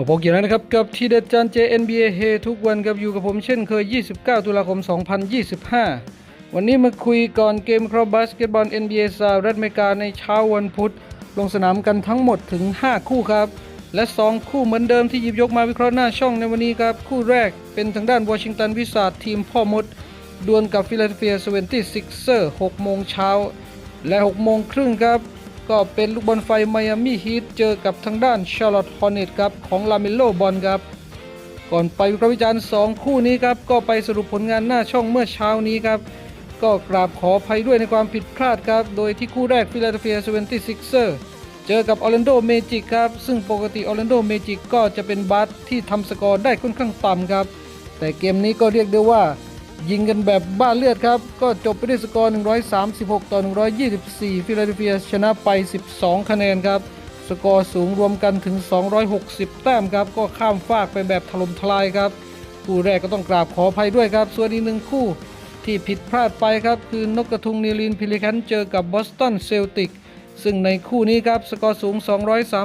มาพบกันแล้วนะครับกับทีเด็ดจาน JNBA เฮทุกวันกับอยู่กับผมเช่นเคย 29 ตุลาคม 2025 วันนี้มาคุยก่อนเกมครอบบาสเกตบอล NBA สหรัฐอเมริกาในเช้าวันพุธ ลงสนามกันทั้งหมดถึง 5 คู่ครับ และ 2 คู่เหมือนเดิมที่หยิบยกมาวิเคราะห์หน้าช่องในวันนี้ครับ คู่แรกเป็นทางด้านวอชิงตันวิสาดทีมพ่อมดดวลกับฟิลาเดลเฟีย 76ers 6โมงเช้าและ 6 โมงครึ่งครับ ก็เป็นลูกบอลไฟไมอามี่ฮีทเจอกับทางด้านชาร์ลอตฮอร์เนตครับของลาเมโลบอลครับ ก่อนไปวิเคราะห์วิจารณ์2คู่นี้ครับ ก็ไปสรุปผลงานหน้าช่องเมื่อเช้านี้ครับ ก็กราบขออภัยด้วยในความผิดพลาดครับ โดยที่คู่แรกฟิลาเดลเฟีย 76ers เจอกับออร์แลนโดเมจิกครับ ซึ่งปกติออร์แลนโดเมจิกก็จะเป็นบัสที่ทำสกอร์ได้ค่อนข้างต่ำครับ แต่เกมนี้ก็เรียกได้ว่า ยิงกันแบบบ้าเลือดครับ ก็จบไปด้วยสกอร์ 136 ต่อ 124 ฟิลาเดลเฟียชนะไป 12 คะแนนครับ สกอร์สูงรวมกันถึง 260 แต้มครับ ก็ข้ามฟากไปแบบถล่มทลายครับ คู่แรกก็ต้องกราบขออภัยด้วยครับ ส่วนอีกหนึ่งคู่ที่ผิดพลาดไปครับ คือนกกระทุงนิลินพิลิแคนเจอกับบอสตันเซลติกซึ่งในคู่นี้ครับ สกอร์สูง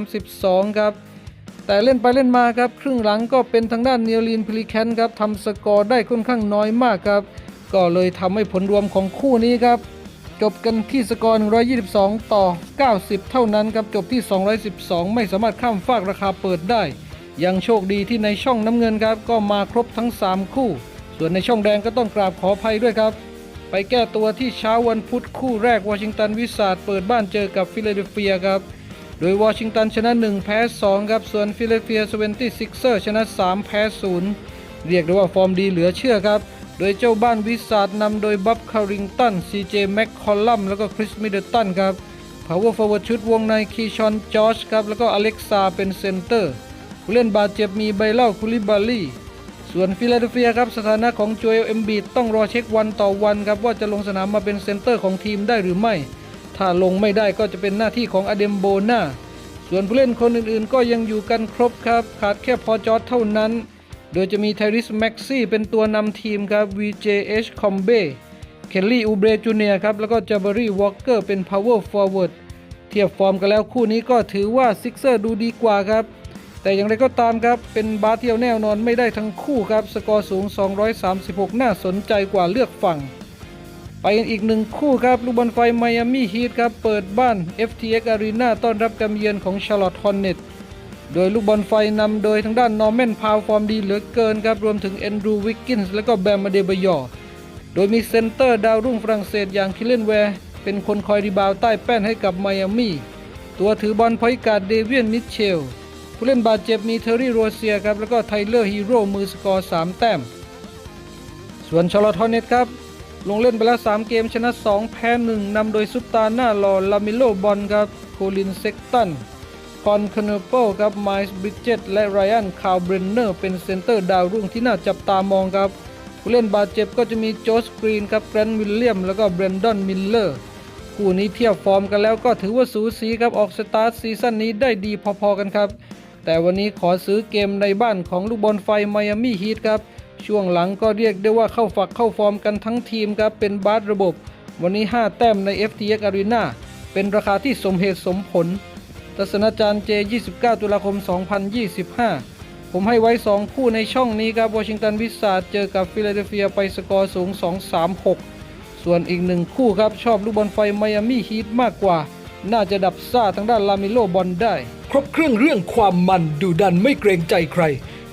232 ครับ แต่เล่นไปเล่นมาครับ ครึ่งหลังก็เป็นทางด้านเนียลินพิลิแคนครับทำสกอร์ได้ค่อนข้างน้อยมากครับ ก็เลยทำให้ผลรวมของคู่นี้ครับ จบกันที่สกอร์ 122 ต่อ 90 เท่านั้นครับ จบที่ 212 ไม่สามารถข้ามฟากราคาเปิดได้ ยังโชคดีที่ในช่องน้ำเงินครับ ก็มาครบทั้ง 3 คู่ ส่วนในช่องแดงก็ต้องกราบขออภัยด้วยครับ ไปแก้ตัวที่เช้าวันพุธคู่แรกวอชิงตันวิสาดเปิดบ้านเจอกับฟิลาเดลเฟียครับ โดยวอชิงตันชนะ 1 แพ้ 2 ครับ ส่วนฟิลาเดลเฟีย 76ers ชนะ 3 แพ้ 0 เรียกได้ว่าฟอร์มดีเหลือเชื่อครับ โดยเจ้าบ้านวิสาดนำโดยบับคาริงตันซีเจแม็กคอลลัมแล้วก็คริสมิดเดิลตันครับพาวเวอร์ฟอร์เวิร์ดชุดวงในคีชอนจอชครับ แล้วก็อเล็กซาเป็นเซนเตอร์ผู้เล่นบาดเจ็บมีไบเล่าคุลิบาลีส่วนฟิลาเดลเฟียครับสถานะของโจเอลเอมบีต้องรอเช็ควันต่อวันครับว่าจะลงสนามมาเป็นเซนเตอร์ของทีมได้หรือไม่ ถ้าลงไม่ได้ก็จะเป็นหน้าที่ของอเดมโบนาส่วนผู้เล่นคนอื่นๆ ก็ยังอยู่กันครบครับ ขาดแค่พอจอร์ดเท่านั้น โดยจะมีไทริสแม็กซี่เป็นตัวนำทีมครับ VJH c o m b e เคลลี่อูเบรจูเนียครับ แล้วก็จาบรีวอลเกอร์เป็น power forward เทียบฟอร์มกันแล้วคู่นี้ก็ถือว่าซิกเซอร์ดูดีกว่าครับ แต่อย่างไรก็ตามครับ เป็นบาสเที่ยวแน่นอนไม่ได้ทั้งคู่ครับ สกอร์สูง 236 น่าสนใจกว่าเลือกฝั่ง ไปกันอีกหนึ่งคู่ครับลูกบอลไฟไมอามี่ฮีทครับเปิดบ้าน FTX Arena ต้อนรับการเยือนของชาร์ลอตฮอนเน็ตโดยลูกบอลไฟนำโดยทางด้านนอร์แมนพาวฟอร์มดีเหลือเกินครับ รวมถึงแอนดรูวิกกินส์และก็แบมมาเดบยอร์โดยมีเซนเตอร์ดาวรุ่งฝรั่งเศสอย่างคิเลนแวร์ เป็นคนคอยรีบาวด์ใต้แป้นให้กับไมอามี่ตัวถือบอลพอยต์การ์ดเดเวียนมิเชลผู้เล่นบาดเจ็บมีเทอร์รี่โรเซียครับ แล้วก็ไทเลอร์ฮีโร่มือสกอร์ 3 แต้ม ส่วนชาร์ลอตฮอร์เน็ตครับ ลงเล่นไปแล้ว 3 เกมชนะ 2 แพ้ 1นำโดยซุปตาหน้าหล่อลามิโลบอลครับโคลินเซ็กตันคอนคาร์เปิลครับไมส์บริดเจตและไรอันคาวเบรนเนอร์เป็นเซนเตอร์ดาวรุ่งที่น่าจับตามองครับ ผู้เล่นบาดเจ็บก็จะมีโจสกรีนครับแกรนวิลเลียมแล้วก็เบรนดอนมิลเลอร์คู่นี้เทียบฟอร์มกันแล้วก็ถือว่าสูสีครับออกสตาร์ทซีซั่นนี้ได้ดีพอๆกันครับ แต่วันนี้ขอซื้อเกมในบ้านของลูกบอลไฟไมอามี่ฮีทครับ ช่วงหลังก็เรียกได้ว่าเข้าฝักเข้าฟอร์มกันทั้งทีมครับเป็นบาสระบบ วันนี้ 5 แต้มใน FTX Arena เป็นราคาที่สมเหตุสมผลทัศนจารย์เจ 29 ตุลาคม 2025 ผมให้ไว้ 2 คู่ในช่องนี้ครับวอชิงตันวิสซาดเจอกับฟิลาเดลเฟียไปสกอร์สูง 2-3-6 ส่วนอีกหนึ่งคู่ครับ ชอบลูกบอลไฟไมอามี่ฮีทมากกว่า น่าจะดับซ่าทางด้านลามิโลบอลได้ ครบเครื่องเรื่องความมันดูดันไม่เกรงใจใคร